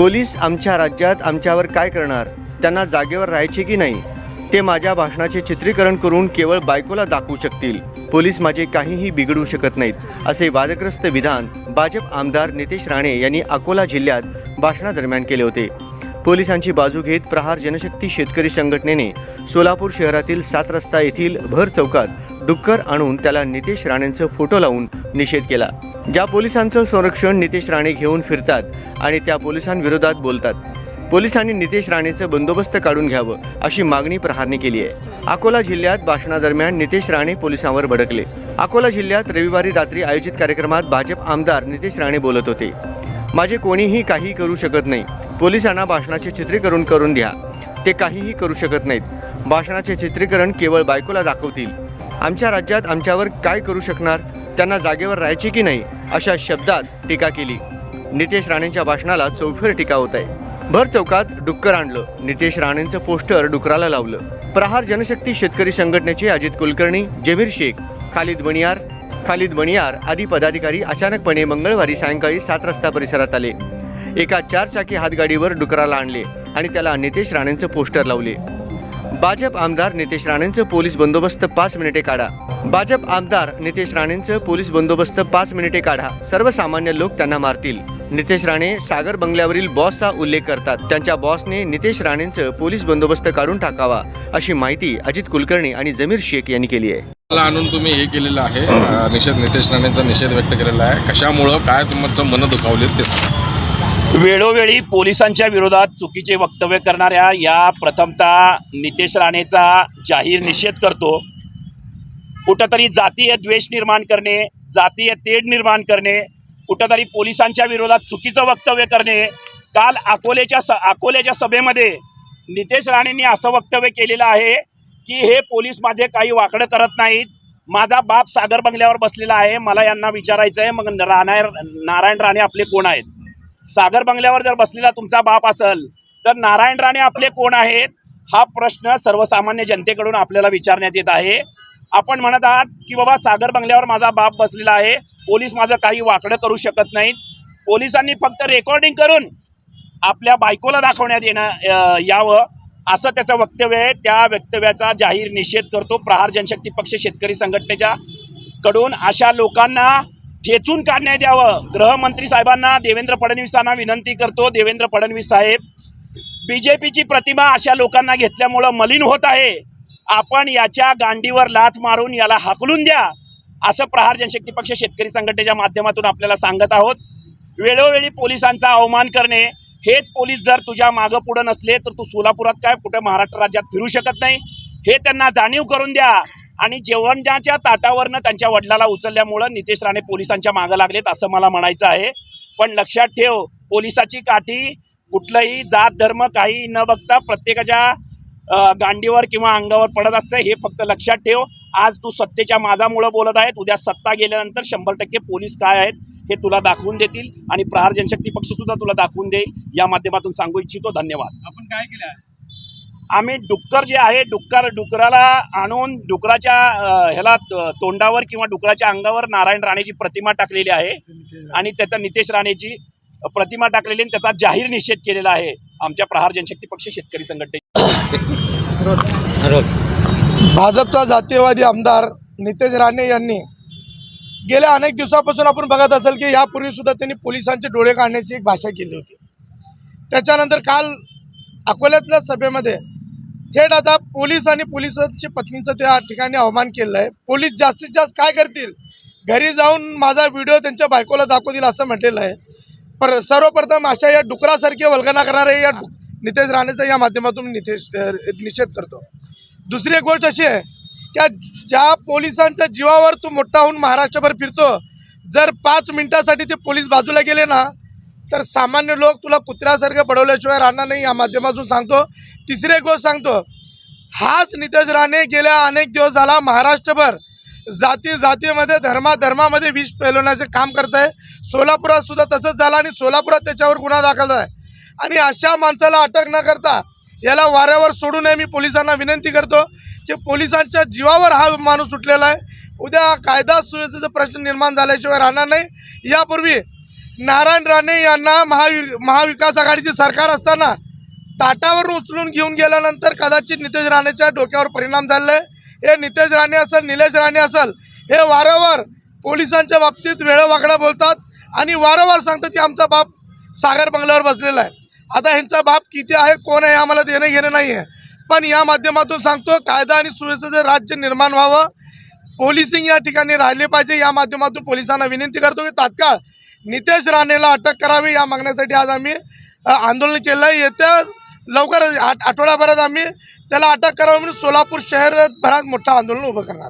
Police आमच्या राज्यात आमच्यावर काय करणार? त्यांना जागेवर राहायचे की नाही? ते माझ्या भाषणाचे चित्रीकरण करून केवळ बायकोला दाखवू शकतील. पोलीस माझे काहीही बिघडू शकत नाहीत असे वादग्रस्त विधान भाजप आमदार नितेश राणे यांनी अकोला जिल्ह्यात भाषणादरम्यान केले होते. पोलिसांची बाजू घेत प्रहार जनशक्ती शेतकरी संघटनेने सोलापूर शहरातील सात रस्ता येथील भर चौकात डुक्कर आणून त्याला नितेश राणेंचा फोटो लावून निषेध केला. ज्या पोलिसांचं संरक्षण नितेश राणे घेऊन फिरतात आणि त्या पोलिसांविरोधात बोलतात. पोलिसांनी नितेश राणेचं बंदोबस्त काढून घ्यावं अशी मागणी प्रहारने केली आहे. अकोला जिल्ह्यात भाषणादरम्यान नितेश राणे पोलिसांवर भडकले. अकोला जिल्ह्यात रविवारी रात्री आयोजित कार्यक्रमात भाजप आमदार नितेश राणे बोलत होते. माझे कोणीही काही करू शकत नाही. पोलिसांना भाषणाचे चित्रीकरण करून द्या. ते काहीही करू शकत नाहीत. भाषणाचे चित्रीकरण केवळ बायकोला दाखवतील. आमच्या राज्यात आमच्यावर काय करू शकणार? त्यांना जागेवर राहायचे की नाही? अशा शब्दात टीका केली. नितेश राणेंच्या भाषणाला चौफेर टीका होत आहे. भर चौकात डुक्कर आणलं. नितेश राणेंचं पोस्टर डुकराला लावलं. प्रहार जनशक्ती शेतकरी संघटनेचे अजित कुलकर्णी जमीर शेख खालिद बनियार खालिद बनियार आदी पदाधिकारी अचानकपणे मंगळवारी सायंकाळी सात रस्ता परिसरात आले. एका चारचाकी हातगाडीवर डुकराला आणले आणि त्याला नितेश राणेंचं पोस्टर लावले. भाजप आमदार नितेश राणेंचं पोलीस बंदोबस्त पाच मिनिटे काढा. भाजप आमदार नितेश राणेंचं पोलीस बंदोबस्त पाच मिनिटे काढा. सर्वसामान्य लोक त्यांना मारतील. नितेश राणे सागर बंगल्यावरील बॉसचा उल्लेख करतात. त्यांच्या बॉसने नितेश राणेंचं पोलीस बंदोबस्त काढून टाकावा अशी माहिती अजित कुलकर्णी आणि जमीर शेख यांनी केली आहे. मला आणून तुम्ही हे केलेलं आहे. निषेध नितेश राणेंचा निषेध व्यक्त केलेला आहे. कशामुळं काय तुमचं मन दुखावले ते वेळोवेळी पोलिसांच्या विरोधात चुकीचे वक्तव्य करणाऱ्या या प्रथमतः नितेश राणेचा जाहीर निषेध करतो. कुठंतरी जातीय द्वेष निर्माण करणे जातीय तेढ निर्माण करणे कुठंतरी पोलिसांच्या विरोधात चुकीचं वक्तव्य करणे काल अकोलेच्या स अकोल्याच्या सभेमध्ये नितेश राणेंनी असं वक्तव्य केलेलं आहे की हे पोलीस माझे काही वाकडं करत नाहीत. माझा बाप सागर बंगल्यावर बसलेला आहे. मला यांना विचारायचं आहे मग राणा नारायण राणे आपले कोण आहेत? सागर बंगल्यावर जर बसलेला तुमचा बाप असेल तर नारायण राणे आपले कोण आहेत? हा प्रश्न सर्वसामान्य जनतेकडून आपल्याला विचारण्यात येत आहे. आपण म्हणत आहात की बाबा सागर बंगल्यावर माझा बाप बसलेला आहे पोलीस माझं काही वाकडं करू शकत नाहीत. पोलिसांनी फक्त रेकॉर्डिंग करून आपल्या बायकोला दाखवण्यात येणं यावं असं त्याचं वक्तव्य आहे. त्या वक्तव्याचा जाहीर निषेध करतो प्रहार जनशक्ती पक्ष शेतकरी संघटनेच्या कडून. अशा लोकांना ठेचून काढण्यात यावं गृहमंत्री साहेबांना देवेंद्र फडणवीसांना विनंती करतो. देवेंद्र फडणवीस साहेब बीजेपीची प्रतिमा अशा लोकांना घेतल्यामुळं मलिन होत आहे. आपण याच्या गांडीवर लाथ मारून याला हाकलून द्या असं प्रहार जनशक्ती पक्ष शेतकरी संघटनेच्या माध्यमातून आपल्याला सांगत आहोत. वेळोवेळी पोलिसांचा अवमान करणे हेच पोलीस जर तुझ्या मागं पुढं नसले तर तू सोलापुरात काय कुठे महाराष्ट्र राज्यात फिरू शकत नाही? हे त्यांना जाणीव करून द्या. आणि जेवणाच्या ताटावरनं त्यांच्या वडिलाला उचलल्यामुळं नितेश राणे पोलिसांच्या मागं लागलेत असं मला म्हणायचं आहे. पण लक्षात ठेव पोलिसाची काठी कुठलंही जात धर्म काही न बघता प्रत्येकाच्या गांडीवर किंवा अंगावर पडत असतं हे फक्त लक्षात ठेव. आज तू सत्तेच्या माझामुळं बोलत आहेत उद्या सत्ता गेल्यानंतर शंभर टक्के पोलीस काय आहेत हे तुला दाखवून देतील आणि प्रहार जनशक्ती पक्ष सुद्धा तुला दाखवून देईल. या माध्यमातून सांगू इच्छितो धन्यवाद. आपण काय केलं? आम्ही डुक्कर जे आहे डुक्कर डुकराला आणून डुकराच्या ह्याला तोंडावर किंवा डुकराच्या अंगावर नारायण राणेची प्रतिमा टाकलेली आहे. आणि त्याचा नितेश राणेची प्रतिमा टाकलेली आणि त्याचा जाहीर निषेध केलेला आहे. आमच्या प्रहार जनशक्ती पक्ष शेतकरी संघटने भाजपचा जातीयवादी आमदार नितेश राणे यांनी गेल्या अनेक दिवसापासून आपण बघत असाल की यापूर्वी सुद्धा त्यांनी पोलिसांचे डोळे काढण्याची एक भाषा केली होती. त्याच्यानंतर काल अकोल्यातल्या सभेमध्ये थेट आता पोलीस आणि पोलिसांची पत्नीचं त्या ठिकाणी अवमान केलं आहे पोलीस जास्तीत जास्त काय करतील? घरी जाऊन माझा व्हिडिओ त्यांच्या बायकोला दाखवतील असं म्हटलेलं आहे. पर सर्वप्रथम अशा या डुकरासारखे वल्गना करणारे या नितेश राणेचा या माध्यमातून नितेश निषेध करतो. दुसरी एक गोष्ट अशी आहे की ज्या पोलिसांच्या जीवावर तू मोठा होऊन महाराष्ट्रभर फिरतो जर पाच मिनिटासाठी ते पोलीस बाजूला गेले ना तर सामान्य लोक तुला कुत्र्यासारखं बडवल्याशिवाय राहणार नाही या माध्यमातून सांगतो. तिसरी गोष्ट सांगतो. हाच नितेश राणे गेल्या अनेक दिवस झाला महाराष्ट्रभर जाती जातीमध्ये धर्मा धर्मामध्ये विष पेलवण्याचे काम करत आहे सोलापुरात सुद्धा तसंच झालं आणि सोलापुरात त्याच्यावर गुन्हा दाखल आहे. आणि अशा माणसाला अटक न करता याला वाऱ्यावर सोडू नये मी पोलिसांना विनंती करतो की पोलिसांच्या जीवावर हा माणूस सुटलेला आहे. उद्या कायदा सुव्यवस्थेचा प्रश्न निर्माण झाल्याशिवाय राहणार नाही. यापूर्वी नारायण राणे यांना महावि महाविकास आघाडीचे सरकार असताना ताटावरून उचलून घेऊन गेल्यानंतर कदाचित नितेश राणेच्या डोक्यावर परिणाम झाले हे नितेश राणे असेल निलेश राणे असेल हे वारंवार पोलिसांच्या बाबतीत वेळवाकडा बोलतात आणि वारंवार सांगतात की आमचा बाप सागर बंगल्यावर बसलेला आहे. आता ह्यांचा बाप किती आहे कोण आहे आम्हाला देणं घेणं नाही आहे. पण या माध्यमातून सांगतो कायदा आणि सुव्यवस्थेचं राज्य निर्माण व्हावं. पोलिसिंग या ठिकाणी राहिले पाहिजे या माध्यमातून पोलिसांना विनंती करतो की तात्काळ नितेश राणेला अटक करावी या मागण्यासाठी आज आम्ही आंदोलन केलं आहे येत्या लवकरच आठ आठवड्याभरात आम्ही त्याला अटक करावी म्हणून सोलापूर शहरभरात मोठं आंदोलन उभं करणार आहे.